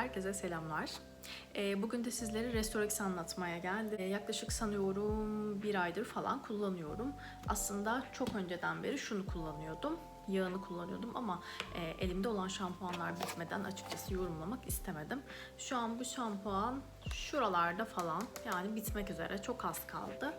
Herkese selamlar. Ee, Bugün de sizlere Restorex anlatmaya geldim. Ee, Yaklaşık sanıyorum bir aydır falan kullanıyorum. Aslında çok önceden beri şunu kullanıyordum. Yağını kullanıyordum ama e, elimde olan şampuanlar bitmeden açıkçası yorumlamak istemedim. Şu an bu şampuan şuralarda falan yani bitmek üzere çok az kaldı.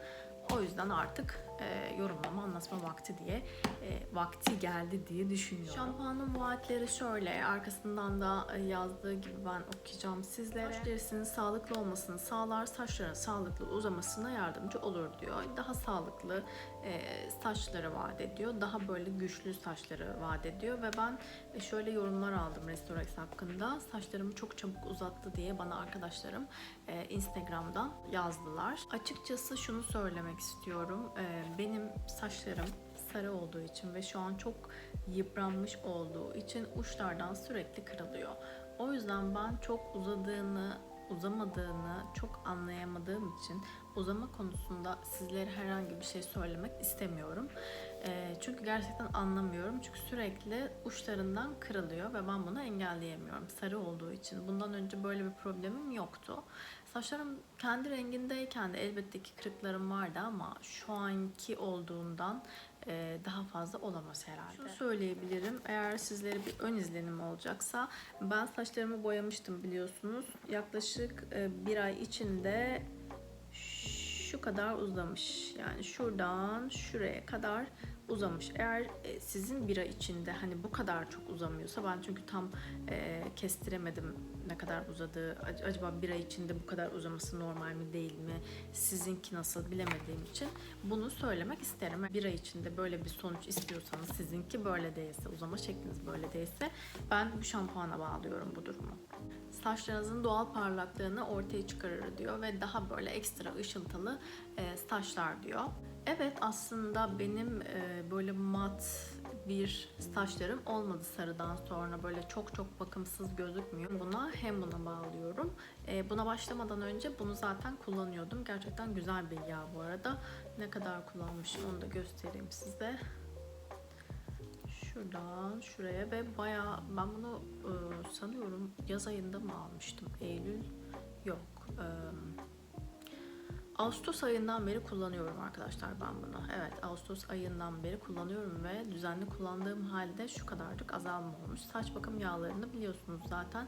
O yüzden artık e, yorumlama, anlatma vakti diye e, vakti geldi diye düşünüyorum. Şampuanın vaatleri şöyle, arkasından da e, yazdığı gibi ben okuyacağım sizlere. Saç derisinin sağlıklı olmasını sağlar, saçların sağlıklı uzamasına yardımcı olur diyor. Daha sağlıklı e, saçları vaat ediyor, daha böyle güçlü saçları vaat ediyor ve ben e, şöyle yorumlar aldım Restorex hakkında. Saçlarımı çok çabuk uzattı diye bana arkadaşlarım e, Instagram'dan yazdılar. Açıkçası şunu söylemek istiyorum. E, benim saçlarım sarı olduğu için ve şu an çok yıpranmış olduğu için uçlardan sürekli kırılıyor. O yüzden ben çok uzadığını, uzamadığını çok anlayamadığım için uzama konusunda sizlere herhangi bir şey söylemek istemiyorum. Ee, çünkü gerçekten anlamıyorum. Çünkü sürekli uçlarından kırılıyor ve ben bunu engelleyemiyorum. Sarı olduğu için. Bundan önce böyle bir problemim yoktu. Saçlarım kendi rengindeyken de elbette ki kırıklarım vardı ama şu anki olduğundan e, daha fazla olamaz herhalde. Şunu söyleyebilirim. Eğer sizlere bir ön izlenim olacaksa ben saçlarımı boyamıştım biliyorsunuz. Yaklaşık e, bir ay içinde şu kadar uzamış. Yani şuradan şuraya kadar uzamış. Eğer e, sizin bira içinde hani bu kadar çok uzamıyorsa ben çünkü tam e, kestiremedim ne kadar uzadığı. Ac- Acaba bira içinde bu kadar uzaması normal mi değil mi? Sizinki nasıl bilemediğim için bunu söylemek isterim. Bira içinde böyle bir sonuç istiyorsanız sizinki böyle değilse, uzama şekliniz böyle değilse ben bu şampuana bağlıyorum bu durumu. Saçlarınızın doğal parlaklığını ortaya çıkarır diyor ve daha böyle ekstra ışıltılı e, saçlar diyor. Evet aslında benim e, böyle mat bir saçlarım olmadı sarıdan sonra böyle çok çok bakımsız gözükmüyor. Buna hem buna bağlıyorum. E, buna başlamadan önce bunu zaten kullanıyordum. Gerçekten güzel bir yağ bu arada. Ne kadar kullanmışım onu da göstereyim size. Şuradan şuraya ve bayağı ben bunu e, sanıyorum yaz ayında mı almıştım? Eylül yok. E, Ağustos ayından beri kullanıyorum arkadaşlar ben bunu. Evet Ağustos ayından beri kullanıyorum ve düzenli kullandığım halde şu kadarcık azalma olmuş. Saç bakım yağlarını biliyorsunuz zaten.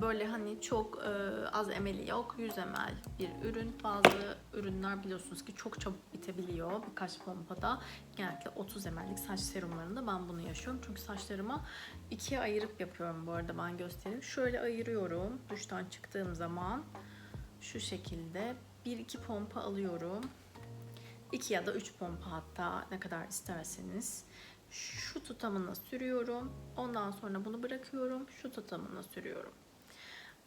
Böyle hani çok e, az emeli yok. 100 ml bir ürün. Bazı ürünler biliyorsunuz ki çok çabuk bitebiliyor birkaç pompada. Genellikle 30 ml'lik saç serumlarında ben bunu yaşıyorum. Çünkü saçlarıma ikiye ayırıp yapıyorum bu arada ben göstereyim. Şöyle ayırıyorum duştan çıktığım zaman şu şekilde bir iki pompa alıyorum. 2 ya da 3 pompa hatta ne kadar isterseniz. Şu tutamına sürüyorum. Ondan sonra bunu bırakıyorum. Şu tutamına sürüyorum.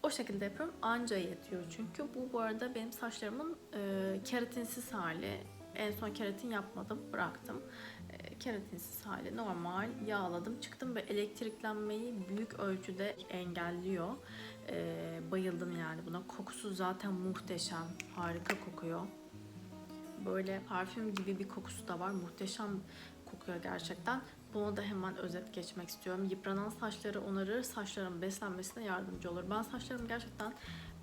O şekilde yapıyorum. Anca yetiyor çünkü. Bu bu arada benim saçlarımın e, keratinsiz hali. En son keratin yapmadım. Bıraktım. E, keratinsiz hali. Normal yağladım. Çıktım ve elektriklenmeyi büyük ölçüde engelliyor. E, bayıldım yani buna. Kokusu zaten muhteşem. Harika kokuyor. Böyle parfüm gibi bir kokusu da var. Muhteşem kokuyor gerçekten. Buna da hemen özet geçmek istiyorum. Yıpranan saçları onarır, saçların beslenmesine yardımcı olur. Ben saçlarım gerçekten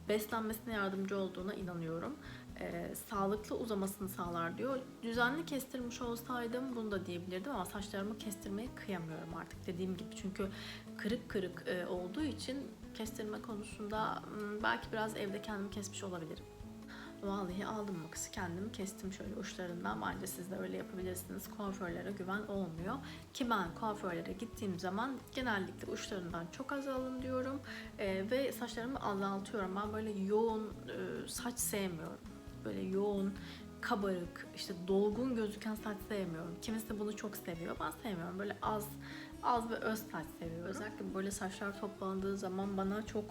beslenmesine yardımcı olduğuna inanıyorum. Ee, sağlıklı uzamasını sağlar diyor. Düzenli kestirmiş olsaydım bunu da diyebilirdim ama saçlarımı kestirmeye kıyamıyorum artık dediğim gibi. Çünkü kırık kırık e, olduğu için kestirme konusunda belki biraz evde kendim kesmiş olabilirim. Vallahi aldım makası kendim kestim şöyle uçlarından. Bence siz de öyle yapabilirsiniz. Kuaförlere güven olmuyor. Ki ben kuaförlere gittiğim zaman genellikle uçlarından çok az alın diyorum. Ee, ve saçlarımı azaltıyorum. Ben böyle yoğun e, saç sevmiyorum. Böyle yoğun, kabarık, işte dolgun gözüken saç sevmiyorum. Kimisi de bunu çok seviyor. Ben sevmiyorum. Böyle az az ve öz saç seviyorum. Özellikle böyle saçlar toplandığı zaman bana çok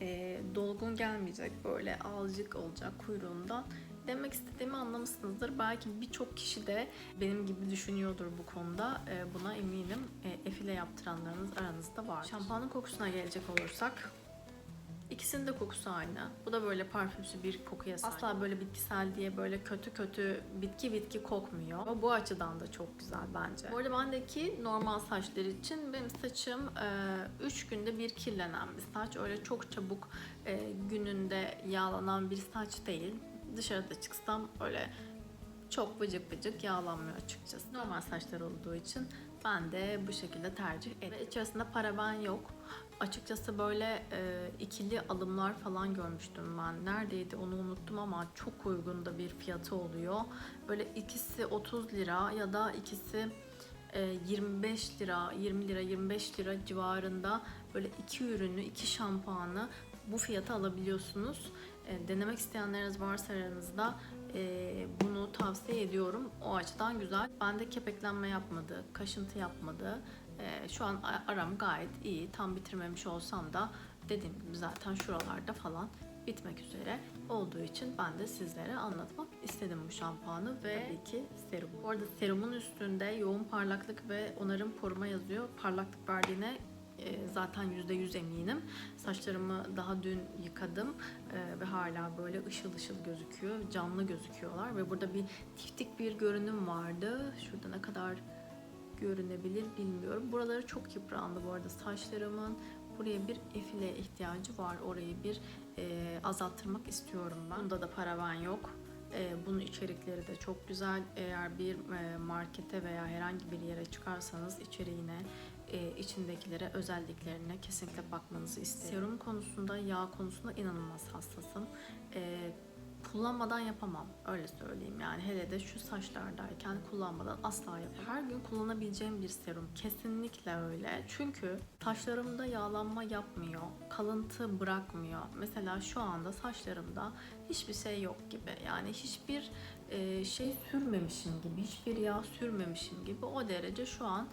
e, dolgun gelmeyecek böyle azıcık olacak kuyruğundan. Demek istediğimi anlamışsınızdır. Belki birçok kişi de benim gibi düşünüyordur bu konuda. E, buna eminim. E, efile yaptıranlarınız aranızda var. Şampuanın kokusuna gelecek olursak İkisinin de kokusu aynı. Bu da böyle parfümsü bir kokuya sahip. Asla böyle bitkisel diye böyle kötü kötü bitki bitki kokmuyor. Ama bu açıdan da çok güzel bence. Bu arada bendeki normal saçlar için benim saçım 3 günde bir kirlenen bir saç. Öyle çok çabuk e, gününde yağlanan bir saç değil. Dışarıda çıksam öyle çok vıcık vıcık yağlanmıyor açıkçası. Normal saçlar olduğu için ben de bu şekilde tercih ediyorum. Ve içerisinde paraben yok. Açıkçası böyle e, ikili alımlar falan görmüştüm ben. Neredeydi onu unuttum ama çok uygun da bir fiyatı oluyor. Böyle ikisi 30 lira ya da ikisi e, 25 lira, 20 lira, 25 lira civarında böyle iki ürünü, iki şampuanı bu fiyata alabiliyorsunuz. E, denemek isteyenleriniz varsa aranızda e, bunu tavsiye ediyorum. O açıdan güzel. Bende kepeklenme yapmadı, kaşıntı yapmadı. E, şu an aram gayet iyi. Tam bitirmemiş olsam da dediğim gibi zaten şuralarda falan bitmek üzere olduğu için ben de sizlere anlatmak istedim bu şampuanı ve tabii ki serum. Bu arada serumun üstünde yoğun parlaklık ve onarım koruma yazıyor. Parlaklık verdiğine e, zaten %100 eminim. Saçlarımı daha dün yıkadım e, ve hala böyle ışıl ışıl gözüküyor. Canlı gözüküyorlar ve burada bir tiftik bir görünüm vardı. Şurada ne kadar görünebilir bilmiyorum. Buraları çok yıprandı bu arada saçlarımın. Buraya bir efile ihtiyacı var. Orayı bir e, azalttırmak istiyorum ben. Bunda da paravan yok. E, bunun içerikleri de çok güzel. Eğer bir e, markete veya herhangi bir yere çıkarsanız içeriğine, e, içindekilere, özelliklerine kesinlikle bakmanızı isterim. Serum konusunda, yağ konusunda inanılmaz hassasım. E, kullanmadan yapamam öyle söyleyeyim. Yani hele de şu saçlardayken kullanmadan asla yapamam. Her gün kullanabileceğim bir serum kesinlikle öyle. Çünkü saçlarımda yağlanma yapmıyor kalıntı bırakmıyor. Mesela şu anda saçlarımda hiçbir şey yok gibi. Yani hiçbir şey sürmemişim gibi hiçbir yağ sürmemişim gibi. O derece şu an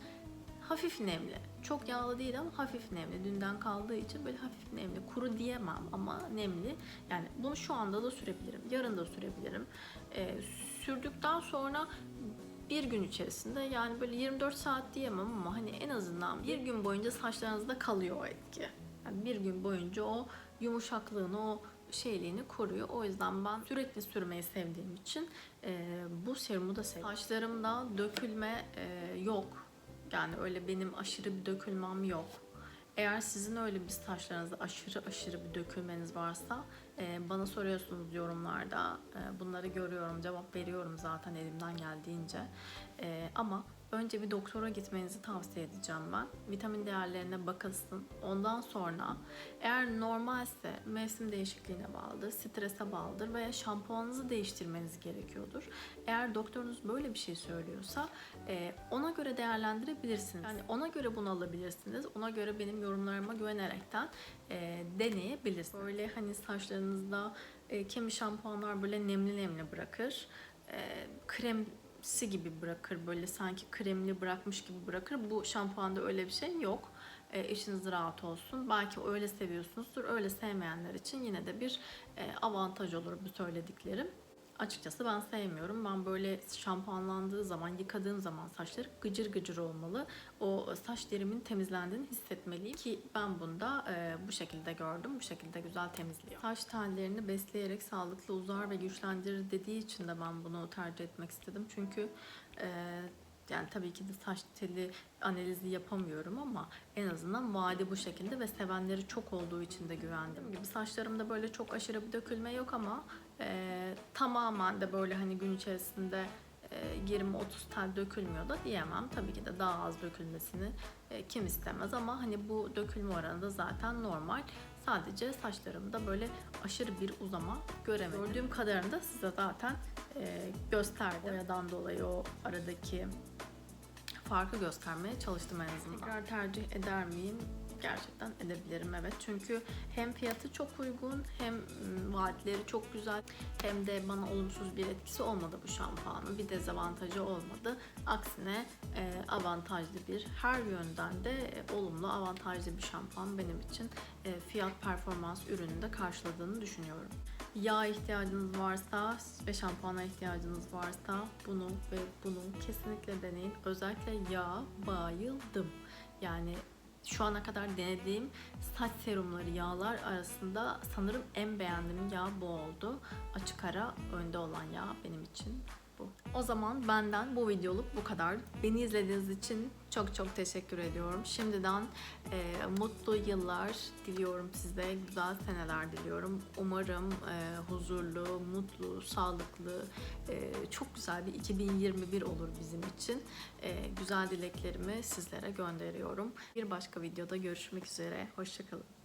hafif nemli. Çok yağlı değil ama hafif nemli. Dünden kaldığı için böyle hafif nemli. Kuru diyemem ama nemli. Yani bunu şu anda da sürebilirim. Yarın da sürebilirim. Ee, sürdükten sonra bir gün içerisinde yani böyle 24 saat diyemem ama hani en azından bir gün boyunca saçlarınızda kalıyor o etki. Yani bir gün boyunca o yumuşaklığını, o şeyliğini koruyor. O yüzden ben sürekli sürmeyi sevdiğim için e, bu serumu da seviyorum. Saçlarımda dökülme e, yok. Yani öyle benim aşırı bir dökülmem yok. Eğer sizin öyle bir saçlarınızda aşırı aşırı bir dökülmeniz varsa e, bana soruyorsunuz yorumlarda. E, bunları görüyorum, cevap veriyorum zaten elimden geldiğince. E, ama önce bir doktora gitmenizi tavsiye edeceğim ben. Vitamin değerlerine bakılsın. Ondan sonra eğer normalse mevsim değişikliğine bağlıdır, strese bağlıdır veya şampuanınızı değiştirmeniz gerekiyordur. Eğer doktorunuz böyle bir şey söylüyorsa e, ona göre değerlendirebilirsiniz. Yani ona göre bunu alabilirsiniz. Ona göre benim yorumlarıma güvenerekten e, deneyebilirsiniz. Böyle hani saçlarınızda e, kimi şampuanlar böyle nemli nemli bırakır. E, kremsi gibi bırakır böyle sanki kremli bırakmış gibi bırakır. Bu şampuanda öyle bir şey yok. E, içiniz rahat olsun. Belki öyle seviyorsunuzdur. Öyle sevmeyenler için yine de bir e, avantaj olur bu söylediklerim. Açıkçası ben sevmiyorum. Ben böyle şampuanlandığı zaman, yıkadığım zaman saçları gıcır gıcır olmalı. O saç derimin temizlendiğini hissetmeliyim ki ben bunda e, bu şekilde gördüm. Bu şekilde güzel temizliyor. Saç tellerini besleyerek sağlıklı uzar ve güçlendirir dediği için de ben bunu tercih etmek istedim. Çünkü e, yani tabii ki de saç teli analizi yapamıyorum ama en azından vaadi bu şekilde ve sevenleri çok olduğu için de güvendim. Gibi saçlarımda böyle çok aşırı bir dökülme yok ama e, tamamen de böyle hani gün içerisinde e, 20-30 tel dökülmüyor da diyemem. Tabii ki de daha az dökülmesini e, kim istemez ama hani bu dökülme oranı da zaten normal. Sadece saçlarımda böyle aşırı bir uzama göremedim. Gördüğüm kadarını da size zaten e, gösterdim. Boyadan dolayı o aradaki farkı göstermeye çalıştım en azından. Tekrar tercih eder miyim? Gerçekten edebilirim evet. Çünkü hem fiyatı çok uygun hem vaatleri çok güzel hem de bana olumsuz bir etkisi olmadı bu şampuanın. Bir dezavantajı olmadı. Aksine avantajlı bir her yönden de olumlu avantajlı bir şampuan benim için fiyat performans ürününü de karşıladığını düşünüyorum. Yağ ihtiyacınız varsa ve şampuana ihtiyacınız varsa bunu ve bunu kesinlikle deneyin. Özellikle yağ bayıldım. Yani şu ana kadar denediğim saç serumları, yağlar arasında sanırım en beğendiğim yağ bu oldu. Açık ara önde olan yağ benim için bu. O zaman benden bu videoluk bu kadar. Beni izlediğiniz için çok çok teşekkür ediyorum. Şimdiden e, mutlu yıllar diliyorum size. Güzel seneler diliyorum. Umarım e, huzurlu, mutlu, sağlıklı, e, çok güzel bir 2021 olur bizim için. E, güzel dileklerimi sizlere gönderiyorum. Bir başka videoda görüşmek üzere. Hoşçakalın.